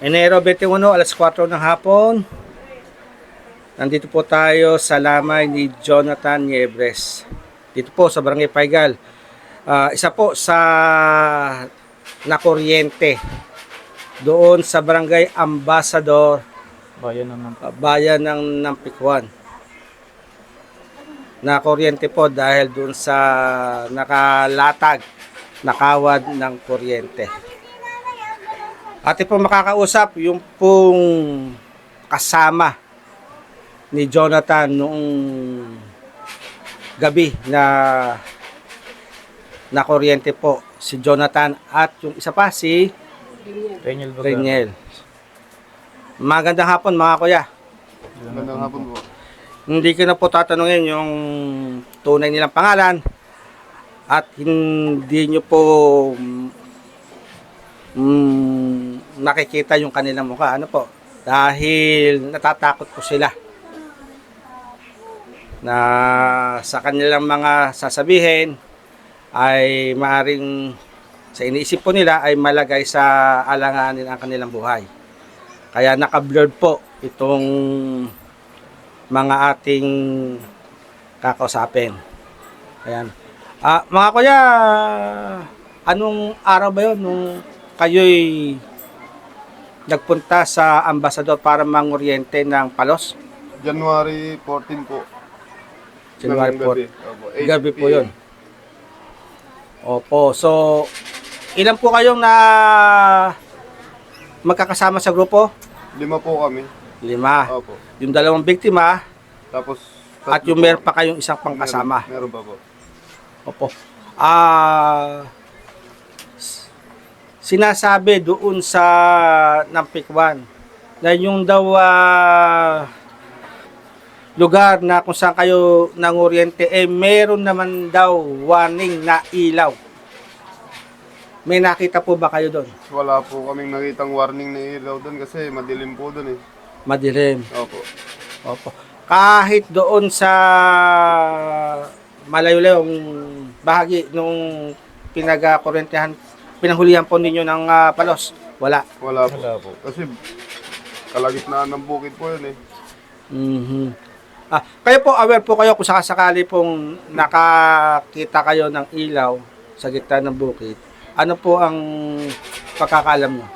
Enero 21, alas 4 ng hapon. Nandito po tayo sa lamay ni Jonathan Niebres. Dito po sa Barangay Paigal. Ah, isa po sa nakuryente doon sa Barangay Ambassador, Bayan ng ah, bayan ng Nampikwan. Nakuryente po dahil doon sa nakalatag, nakawad ng kuryente. Ate po makakausap yung pong kasama ni Jonathan noong gabi na na kuryente po si Jonathan at yung isa pa si Renyel Baga. Reniel. Magandang hapon mga kuya. Magandang hapon po. Hindi ko na po tatanungin yung tunay nilang pangalan at hindi nyo po mm, nakikita yung kanilang mukha. Ano po? Dahil natatakot po sila na sa kanilang mga sasabihin ay maaring sa iniisip po nila ay malagay sa alanganin ang kanilang buhay. Kaya naka-blurred po itong mga ating kakausapin. Ayan. Ah, mga kuya, anong araw ba 'yon nung kayo'y nagpunta sa ambassador para manguryente ng palos? January 14 po. January ng 4. gabi. Opo, 8 Gabi po. 'yon. Opo. So, ilan po kayong na magkakasama sa grupo? Lima po kami. Lima. Opo. Yung dalawang biktima Tapos at yung meron pa kayong isang pangkasama. Meron, meron pa po. Opo. Ah s- sinasabi doon sa Nampikwan na yung daw ah, lugar na kung saan kayo nanguryente eh meron naman daw warning na ilaw. May nakita po ba kayo doon? Wala po kaming nakitang warning na ilaw doon kasi madilim po doon eh. Madilim. Opo. Opo. Kahit doon sa malayo-layong bahagi nung pinag-kuryentehan, pinahulihan po ninyo ng ah, palos. Wala. Wala po. Wala po. Kasi kalagitnaan ng bukid po yun eh. Mhm. Ah, kayo po aware po kayo kung sakasakali pong nakakita kayo ng ilaw sa gitna ng bukid. Ano po ang pagkakalam nyo?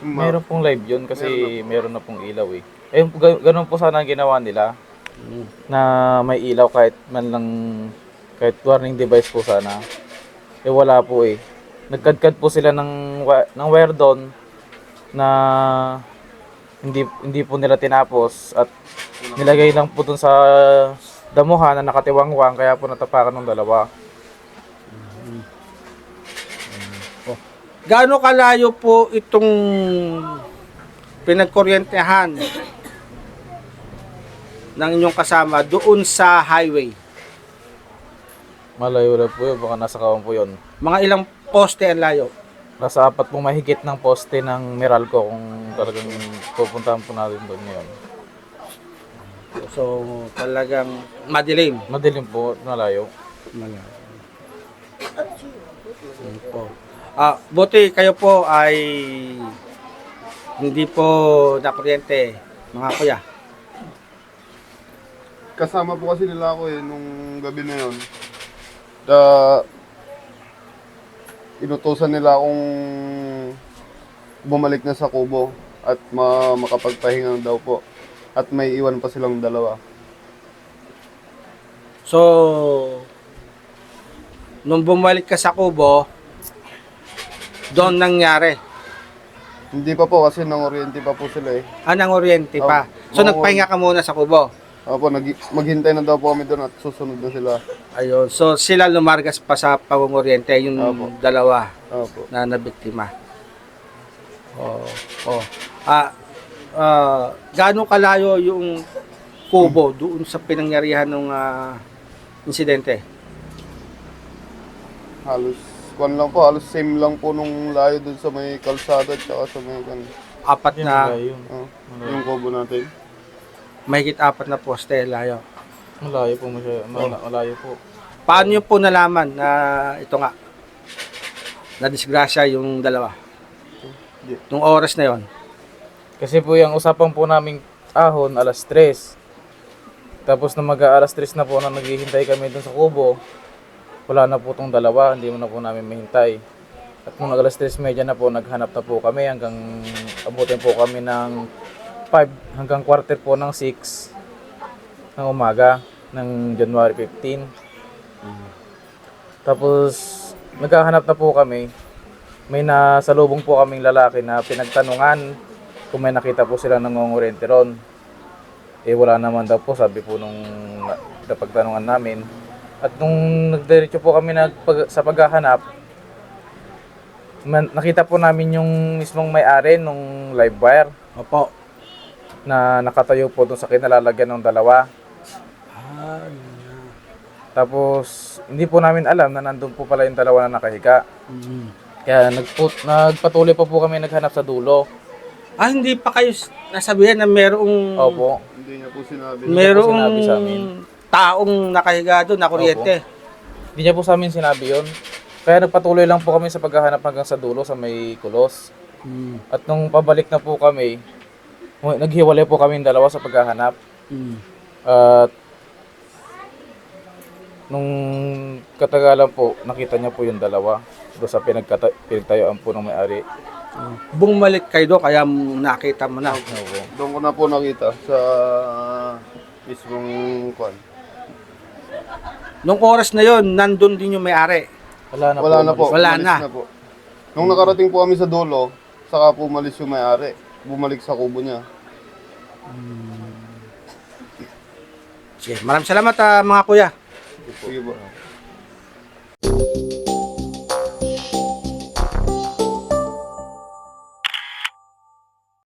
Ma- Meron pong live yun kasi meron na pong ilaw eh. Ayun, po, ga- ganun po sana ang ginawa nila Mm. na may ilaw kahit man lang kahit warning device po sana. Eh wala po eh. Nagkadkad po sila ng ng wire doon na hindi hindi po nila tinapos at nilagay lang po dun sa damuhan na nakatiwangwang kaya po natapakan ng dalawa. Gaano kalayo po itong pinagkuryentehan ng inyong kasama doon sa highway? Malayo lang po yun, baka nasa kawang po yun. Mga ilang poste ang layo? Nasa apat pong mahigit ng poste ng Meralco kung talagang pupuntahan po natin doon ngayon. So, talagang madilim. Madilim po, malayo. Malayo. Yun po. Ah, buti kayo po ay hindi po nakuryente, mga kuya. Kasama po kasi nila ako eh nung gabi na yun. Da inutusan nila akong bumalik na sa kubo at ma makapagpahinga daw po. At may iwan pa silang dalawa. So, nung bumalik ka sa Kubo, doon nangyari. Hindi pa po kasi nang oriente pa po sila eh. Anang oriente pa. So, Oo. nagpahinga ka muna sa Kubo. Opo, nag maghintay na daw po kami doon at susunod na sila. Ayun. So, sila lumargas pa sa pangungoriente, yung Opo. dalawa Opo. na nabiktima. Oh, oh. Ah, ah, gaano kalayo yung kubo doon sa pinangyarihan ng ah, insidente? Halos, kwan lang po, halos same lang po nung layo doon sa may kalsada at saka sa may kan, Apat na, malayo yun. oh, yung kubo natin. Mahigit apat na poste layo. Malayo po masya, mala- malayo po. Paano nyo po nalaman na ito nga, na disgrasya yung dalawa? Di- Nung oras na yon Kasi po yung usapan po naming ahon alas 3. Tapos na mag alas 3 na po na naghihintay kami dun sa kubo, wala na po tong dalawa, hindi mo na po namin mahintay. At nung alas 3 medya na po, naghanap na po kami hanggang abutin po kami ng 5 hanggang quarter po ng 6 ng umaga ng January 15. Tapos naghahanap na po kami. May nasalubong po kaming lalaki na pinagtanungan kung may nakita po sila nangongorente ron. Eh wala naman daw po, sabi po nung na- napagtanungan namin. At nung nagdiretso po kami nagpag, sa paghahanap, man- nakita po namin yung mismong may-ari nung live wire Opo. Na nakatayo po doon sa kinalalagyan ng dalawa. Ah, Tapos, hindi po namin alam na nandun po pala yung dalawa na nakahiga. mm. Kaya nagput, nagpatuloy pa po kami naghanap sa dulo. ah, hindi pa kayo s- nasabihan na merong Opo. Hindi niya po sinabi. merong sinabi sa amin. taong nakahiga doon na kuryente. Hindi niya po sa amin sinabi yon. Kaya nagpatuloy lang po kami sa paghahanap hanggang sa dulo sa may kulos. Mm. At nung pabalik na po kami, naghiwalay po kami dalawa sa paghahanap. Mm. At nung katagalan po, nakita niya po yung dalawa doon sa pinagkata- pinagtayuan po ng may-ari. Bumalik kayo doon kaya nakita mo na. Opo. Doon ko na po nakita sa mismong kwan. Nung oras na yon, nandun din yung may-ari. Wala na Wala na po. Wala umalis na. po. Nung nakarating po kami sa dulo, saka po umalis yung may-ari. Bumalik sa kubo niya. Sige, maraming salamat ah, mga kuya. Sige po.